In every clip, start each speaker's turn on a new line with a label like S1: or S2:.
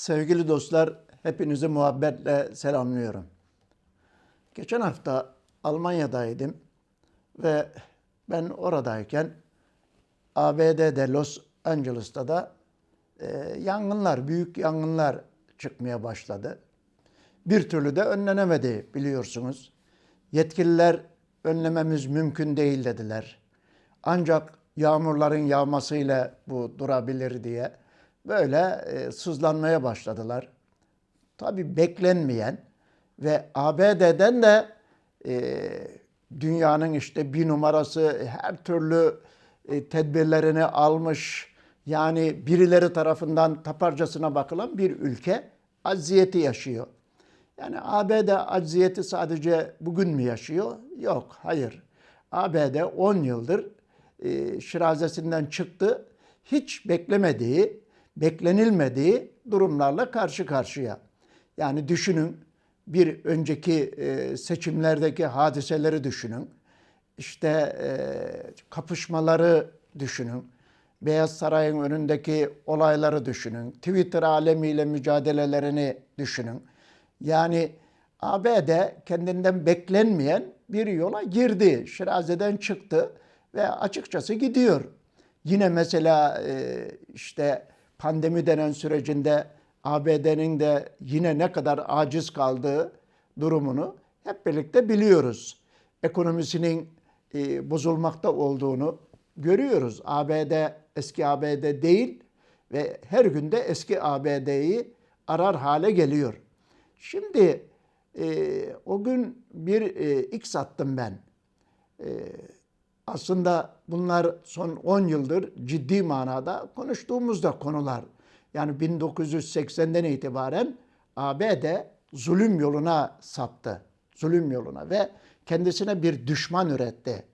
S1: Sevgili dostlar, hepinizi muhabbetle selamlıyorum. Geçen hafta Almanya'daydım ve ben oradayken ABD'de Los Angeles'ta da e, yangınlar, büyük yangınlar çıkmaya başladı. Bir türlü de önlenemedi biliyorsunuz. Yetkililer önlememiz mümkün değil dediler. Ancak yağmurların yağmasıyla bu durabilir diye böyle e, sızlanmaya başladılar. Tabii beklenmeyen ve ABD'den de e, dünyanın işte bir numarası her türlü e, tedbirlerini almış yani birileri tarafından taparcasına bakılan bir ülke acziyeti yaşıyor. Yani ABD acziyeti sadece bugün mü yaşıyor? Yok, hayır. ABD 10 yıldır e, şirazesinden çıktı. Hiç beklemediği, beklenilmediği durumlarla karşı karşıya. Yani düşünün bir önceki e, seçimlerdeki hadiseleri düşünün. İşte e, kapışmaları düşünün. Beyaz Saray'ın önündeki olayları düşünün. Twitter alemiyle mücadelelerini düşünün. Yani ABD kendinden beklenmeyen bir yola girdi. Şiraze'den çıktı ve açıkçası gidiyor. Yine mesela e, işte pandemi denen sürecinde ABD'nin de yine ne kadar aciz kaldığı durumunu hep birlikte biliyoruz. Ekonomisinin e, bozulmakta olduğunu görüyoruz. ABD eski ABD değil ve her günde eski ABD'yi arar hale geliyor. Şimdi e, o gün bir e, X attım ben. E, aslında bunlar son 10 yıldır ciddi manada konuştuğumuz da konular. Yani 1980'den itibaren ABD zulüm yoluna saptı. Zulüm yoluna ve kendisine bir düşman üretti.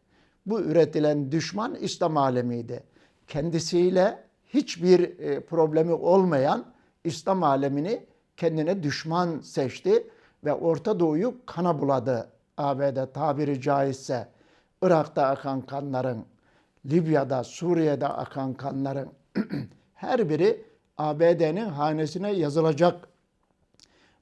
S1: Bu üretilen düşman İslam alemiydi. Kendisiyle hiçbir e, problemi olmayan İslam alemini kendine düşman seçti ve Orta Doğu'yu kana buladı ABD tabiri caizse. Irak'ta akan kanların, Libya'da, Suriye'de akan kanların her biri ABD'nin hanesine yazılacak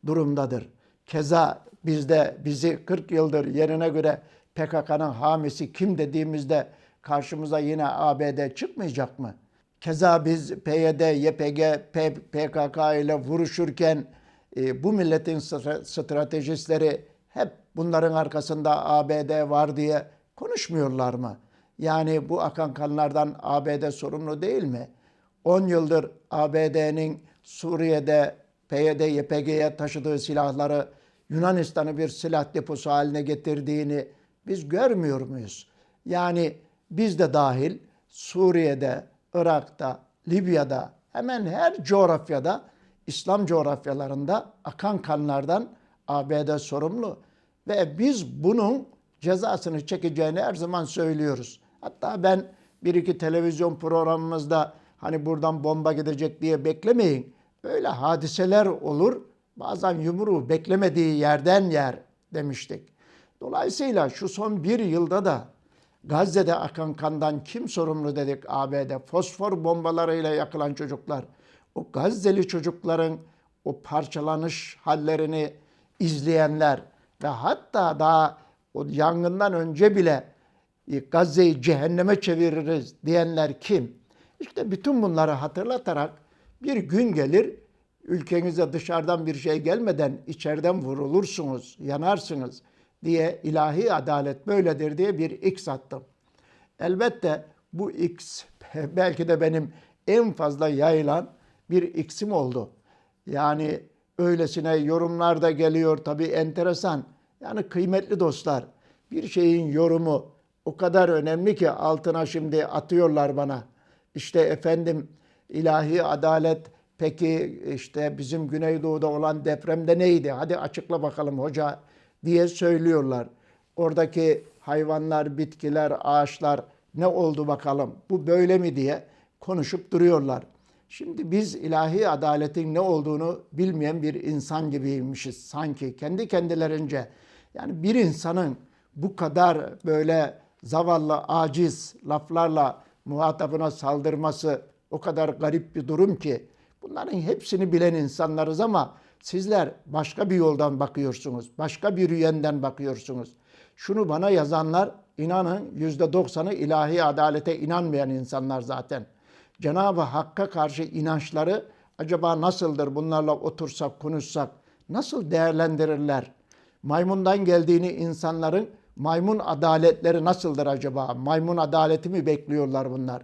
S1: durumdadır. Keza bizde bizi 40 yıldır yerine göre PKK'nın hamisi kim dediğimizde karşımıza yine ABD çıkmayacak mı? Keza biz PYD, YPG, PKK ile vuruşurken e, bu milletin stratejistleri hep bunların arkasında ABD var diye konuşmuyorlar mı? Yani bu akan kanlardan ABD sorumlu değil mi? 10 yıldır ABD'nin Suriye'de PYD, YPG'ye taşıdığı silahları Yunanistan'ı bir silah deposu haline getirdiğini biz görmüyor muyuz? Yani biz de dahil Suriye'de, Irak'ta, Libya'da hemen her coğrafyada İslam coğrafyalarında akan kanlardan ABD sorumlu ve biz bunun cezasını çekeceğini her zaman söylüyoruz. Hatta ben bir iki televizyon programımızda hani buradan bomba gidecek diye beklemeyin. Öyle hadiseler olur. Bazen yumruğu beklemediği yerden yer demiştik. Dolayısıyla şu son bir yılda da Gazze'de akan kandan kim sorumlu dedik ABD? Fosfor bombalarıyla yakılan çocuklar. O Gazze'li çocukların o parçalanış hallerini izleyenler ve hatta daha o yangından önce bile Gazze'yi cehenneme çeviririz diyenler kim? İşte bütün bunları hatırlatarak bir gün gelir ülkenize dışarıdan bir şey gelmeden içeriden vurulursunuz, yanarsınız diye ilahi adalet böyledir diye bir x attım. Elbette bu x belki de benim en fazla yayılan bir x'im oldu. Yani öylesine yorumlar da geliyor tabii enteresan. Yani kıymetli dostlar bir şeyin yorumu o kadar önemli ki altına şimdi atıyorlar bana. İşte efendim ilahi adalet peki işte bizim Güneydoğu'da olan depremde neydi? Hadi açıkla bakalım hoca diye söylüyorlar. Oradaki hayvanlar, bitkiler, ağaçlar ne oldu bakalım? Bu böyle mi diye konuşup duruyorlar. Şimdi biz ilahi adaletin ne olduğunu bilmeyen bir insan gibiymişiz sanki kendi kendilerince. Yani bir insanın bu kadar böyle zavallı, aciz laflarla muhatabına saldırması o kadar garip bir durum ki Bunların hepsini bilen insanlarız ama sizler başka bir yoldan bakıyorsunuz. Başka bir yönden bakıyorsunuz. Şunu bana yazanlar inanın yüzde doksanı ilahi adalete inanmayan insanlar zaten. Cenab-ı Hakk'a karşı inançları acaba nasıldır bunlarla otursak konuşsak nasıl değerlendirirler? Maymundan geldiğini insanların maymun adaletleri nasıldır acaba? Maymun adaleti mi bekliyorlar bunlar?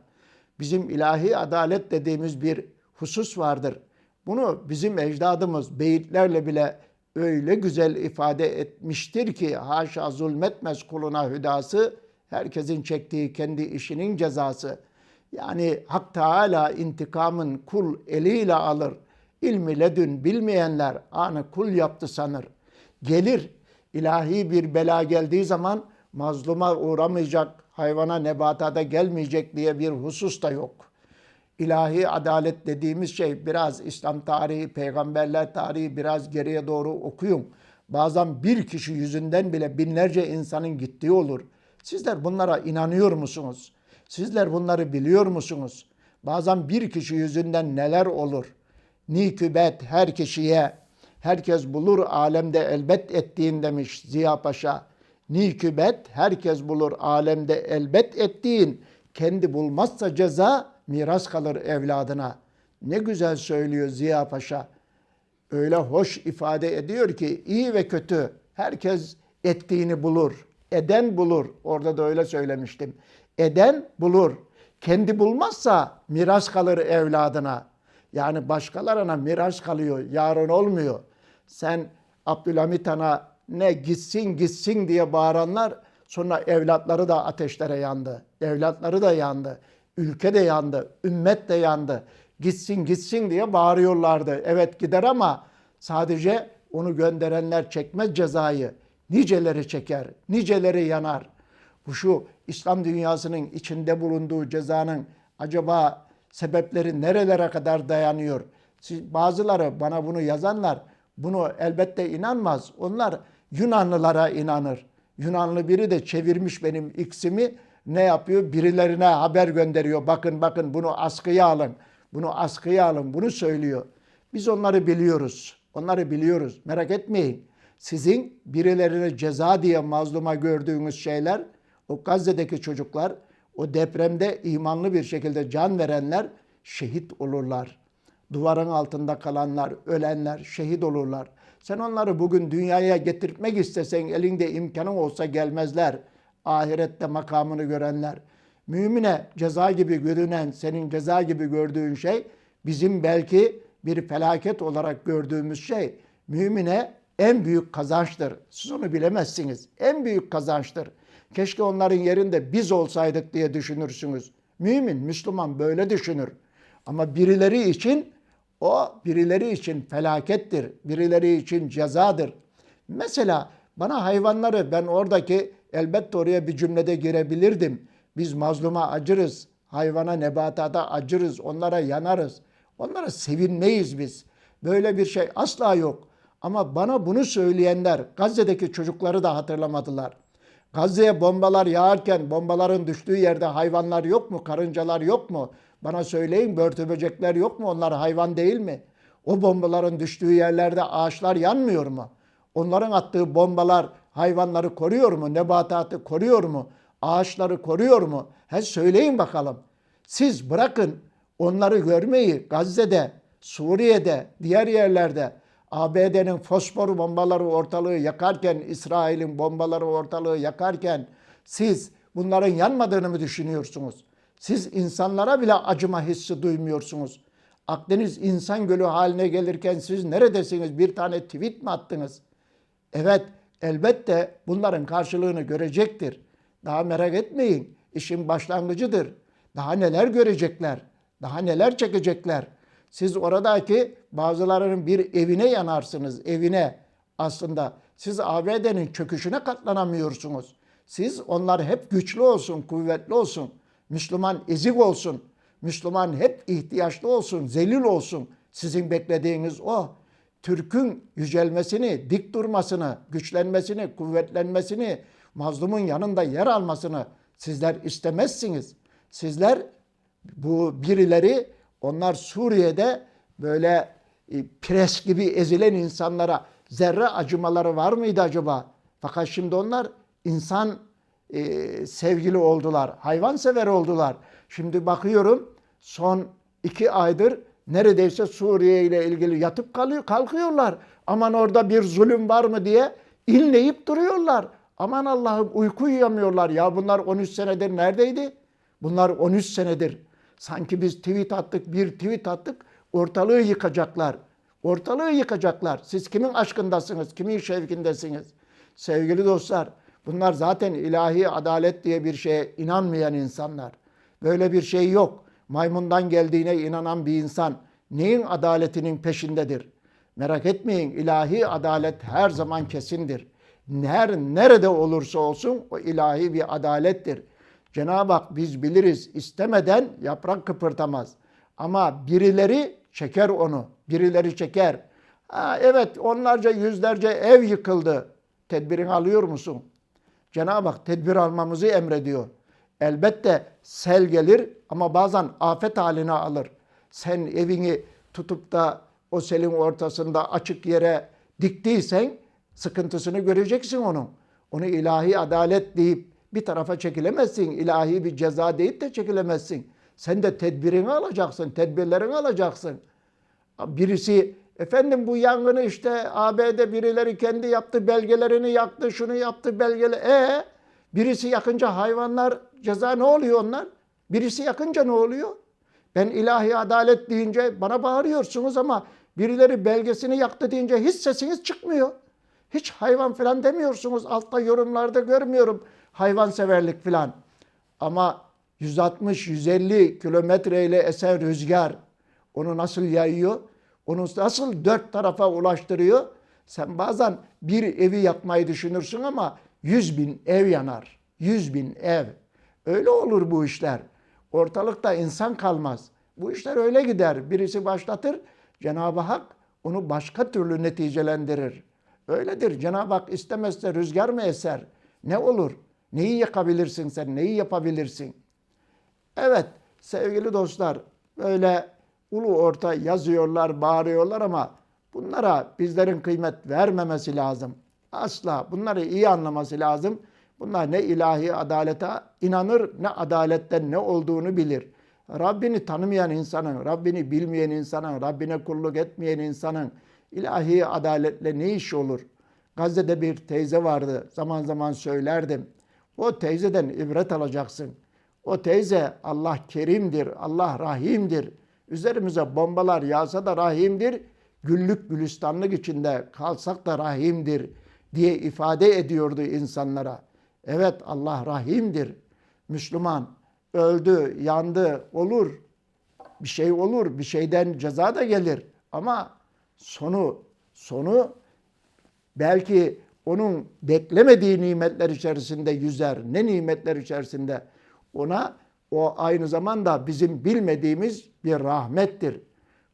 S1: Bizim ilahi adalet dediğimiz bir husus vardır. Bunu bizim ecdadımız beyitlerle bile öyle güzel ifade etmiştir ki haşa zulmetmez kuluna hüdası, herkesin çektiği kendi işinin cezası. Yani Hak Teala intikamın kul eliyle alır. İlmi ledün bilmeyenler anı kul yaptı sanır. Gelir ilahi bir bela geldiği zaman mazluma uğramayacak, hayvana nebata da gelmeyecek diye bir husus da yok. İlahi adalet dediğimiz şey biraz İslam tarihi, peygamberler tarihi biraz geriye doğru okuyun. Bazen bir kişi yüzünden bile binlerce insanın gittiği olur. Sizler bunlara inanıyor musunuz? Sizler bunları biliyor musunuz? Bazen bir kişi yüzünden neler olur? Nikübet her kişiye, herkes bulur alemde elbet ettiğin demiş Ziya Paşa. Nikübet herkes bulur alemde elbet ettiğin. Kendi bulmazsa ceza miras kalır evladına. Ne güzel söylüyor Ziya Paşa. Öyle hoş ifade ediyor ki iyi ve kötü herkes ettiğini bulur. Eden bulur. Orada da öyle söylemiştim. Eden bulur. Kendi bulmazsa miras kalır evladına. Yani başkalarına miras kalıyor. Yarın olmuyor. Sen Abdülhamit Han'a ne gitsin gitsin diye bağıranlar sonra evlatları da ateşlere yandı. Evlatları da yandı. Ülke de yandı. Ümmet de yandı. Gitsin gitsin diye bağırıyorlardı. Evet gider ama sadece onu gönderenler çekmez cezayı. Niceleri çeker, niceleri yanar. Bu şu İslam dünyasının içinde bulunduğu cezanın acaba sebepleri nerelere kadar dayanıyor? Siz, bazıları bana bunu yazanlar bunu elbette inanmaz. Onlar Yunanlılara inanır. Yunanlı biri de çevirmiş benim iksimi ne yapıyor? Birilerine haber gönderiyor. Bakın bakın bunu askıya alın. Bunu askıya alın. Bunu söylüyor. Biz onları biliyoruz. Onları biliyoruz. Merak etmeyin. Sizin birilerine ceza diye mazluma gördüğünüz şeyler o Gazze'deki çocuklar o depremde imanlı bir şekilde can verenler şehit olurlar. Duvarın altında kalanlar, ölenler şehit olurlar. Sen onları bugün dünyaya getirtmek istesen elinde imkanın olsa gelmezler. Ahirette makamını görenler. Mümine ceza gibi görünen, senin ceza gibi gördüğün şey bizim belki bir felaket olarak gördüğümüz şey. Mümine en büyük kazançtır. Siz onu bilemezsiniz. En büyük kazançtır. Keşke onların yerinde biz olsaydık diye düşünürsünüz. Mümin, Müslüman böyle düşünür. Ama birileri için o birileri için felakettir. Birileri için cezadır. Mesela bana hayvanları ben oradaki elbette oraya bir cümlede girebilirdim. Biz mazluma acırız. Hayvana, nebatata acırız. Onlara yanarız. Onlara sevinmeyiz biz. Böyle bir şey asla yok. Ama bana bunu söyleyenler Gazze'deki çocukları da hatırlamadılar. Gazze'ye bombalar yağarken bombaların düştüğü yerde hayvanlar yok mu? Karıncalar yok mu? Bana söyleyin börtü böcekler yok mu? Onlar hayvan değil mi? O bombaların düştüğü yerlerde ağaçlar yanmıyor mu? Onların attığı bombalar hayvanları koruyor mu? Nebatatı koruyor mu? Ağaçları koruyor mu? He söyleyin bakalım. Siz bırakın onları görmeyi Gazze'de, Suriye'de, diğer yerlerde ABD'nin fosfor bombaları ortalığı yakarken, İsrail'in bombaları ortalığı yakarken siz bunların yanmadığını mı düşünüyorsunuz? Siz insanlara bile acıma hissi duymuyorsunuz. Akdeniz insan gölü haline gelirken siz neredesiniz? Bir tane tweet mi attınız? Evet, elbette bunların karşılığını görecektir. Daha merak etmeyin. İşin başlangıcıdır. Daha neler görecekler? Daha neler çekecekler? Siz oradaki bazılarının bir evine yanarsınız, evine aslında. Siz ABD'nin çöküşüne katlanamıyorsunuz. Siz onlar hep güçlü olsun, kuvvetli olsun. Müslüman ezik olsun. Müslüman hep ihtiyaçlı olsun, zelil olsun. Sizin beklediğiniz o. Türk'ün yücelmesini, dik durmasını, güçlenmesini, kuvvetlenmesini, mazlumun yanında yer almasını sizler istemezsiniz. Sizler bu birileri onlar Suriye'de böyle e, pres gibi ezilen insanlara zerre acımaları var mıydı acaba? Fakat şimdi onlar insan e, sevgili oldular, hayvansever oldular. Şimdi bakıyorum son iki aydır neredeyse Suriye ile ilgili yatıp kalıyor, kalkıyorlar. Aman orada bir zulüm var mı diye inleyip duruyorlar. Aman Allah'ım uyku uyuyamıyorlar. Ya bunlar 13 senedir neredeydi? Bunlar 13 senedir. Sanki biz tweet attık, bir tweet attık, ortalığı yıkacaklar. Ortalığı yıkacaklar. Siz kimin aşkındasınız, kimin şevkindesiniz? Sevgili dostlar, bunlar zaten ilahi adalet diye bir şeye inanmayan insanlar. Böyle bir şey yok. Maymundan geldiğine inanan bir insan neyin adaletinin peşindedir? Merak etmeyin ilahi adalet her zaman kesindir. Her nerede olursa olsun o ilahi bir adalettir. Cenab-ı Hak biz biliriz istemeden yaprak kıpırtamaz. Ama birileri çeker onu. Birileri çeker. Ha, evet onlarca yüzlerce ev yıkıldı. Tedbirini alıyor musun? Cenab-ı Hak tedbir almamızı emrediyor. Elbette sel gelir ama bazen afet haline alır. Sen evini tutup da o selin ortasında açık yere diktiysen sıkıntısını göreceksin onun. Onu ilahi adalet deyip bir tarafa çekilemezsin. İlahi bir ceza deyip de çekilemezsin. Sen de tedbirini alacaksın, tedbirlerini alacaksın. Birisi efendim bu yangını işte ABD birileri kendi yaptı, belgelerini yaktı, şunu yaptı, belgele. E birisi yakınca hayvanlar ceza ne oluyor onlar? Birisi yakınca ne oluyor? Ben ilahi adalet deyince bana bağırıyorsunuz ama birileri belgesini yaktı deyince hiç sesiniz çıkmıyor. Hiç hayvan falan demiyorsunuz. Altta yorumlarda görmüyorum hayvanseverlik falan. Ama 160-150 kilometreyle esen rüzgar onu nasıl yayıyor? Onu nasıl dört tarafa ulaştırıyor? Sen bazen bir evi yakmayı düşünürsün ama yüz bin ev yanar. Yüz bin ev. Öyle olur bu işler. Ortalıkta insan kalmaz. Bu işler öyle gider. Birisi başlatır, Cenab-ı Hak onu başka türlü neticelendirir. Öyledir. Cenab-ı Hak istemezse rüzgar mı eser? Ne olur? Neyi yakabilirsin sen? Neyi yapabilirsin? Evet sevgili dostlar böyle ulu orta yazıyorlar, bağırıyorlar ama bunlara bizlerin kıymet vermemesi lazım. Asla bunları iyi anlaması lazım. Bunlar ne ilahi adalete inanır ne adaletten ne olduğunu bilir. Rabbini tanımayan insanın, Rabbini bilmeyen insanın, Rabbine kulluk etmeyen insanın ilahi adaletle ne iş olur? Gazze'de bir teyze vardı. Zaman zaman söylerdim. O teyzeden ibret alacaksın. O teyze Allah kerimdir, Allah rahimdir. Üzerimize bombalar yağsa da rahimdir. Güllük gülistanlık içinde kalsak da rahimdir diye ifade ediyordu insanlara. Evet Allah rahimdir. Müslüman öldü, yandı, olur. Bir şey olur, bir şeyden ceza da gelir. Ama sonu sonu belki onun beklemediği nimetler içerisinde yüzer. Ne nimetler içerisinde? Ona o aynı zamanda bizim bilmediğimiz bir rahmettir.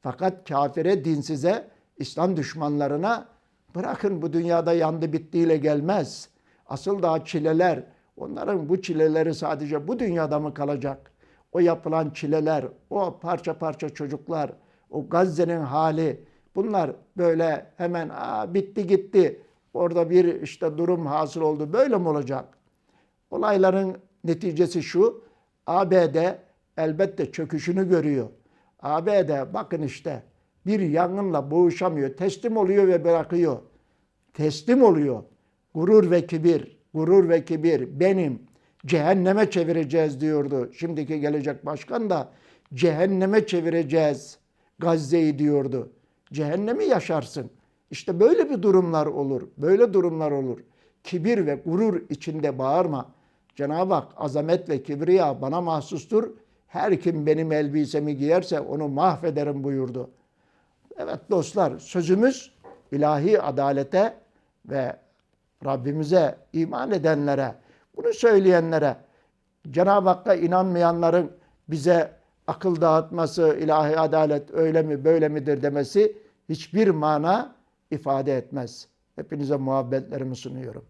S1: Fakat kafire, dinsize, İslam düşmanlarına bırakın bu dünyada yandı bittiğiyle gelmez. Asıl daha çileler, onların bu çileleri sadece bu dünyada mı kalacak? O yapılan çileler, o parça parça çocuklar, o Gazze'nin hali, bunlar böyle hemen Aa, bitti gitti, orada bir işte durum hasıl oldu, böyle mi olacak? Olayların neticesi şu, ABD elbette çöküşünü görüyor. ABD bakın işte bir yangınla boğuşamıyor, teslim oluyor ve bırakıyor. Teslim oluyor. Gurur ve kibir, gurur ve kibir benim cehenneme çevireceğiz diyordu. Şimdiki gelecek başkan da cehenneme çevireceğiz Gazze'yi diyordu. Cehennemi yaşarsın. İşte böyle bir durumlar olur. Böyle durumlar olur. Kibir ve gurur içinde bağırma. Cenab-ı Hak azamet ve kibriya bana mahsustur. Her kim benim elbisemi giyerse onu mahvederim buyurdu. Evet dostlar sözümüz ilahi adalete ve Rabbimize iman edenlere, bunu söyleyenlere, Cenab-ı Hakk'a inanmayanların bize akıl dağıtması, ilahi adalet öyle mi böyle midir demesi hiçbir mana ifade etmez. Hepinize muhabbetlerimi sunuyorum.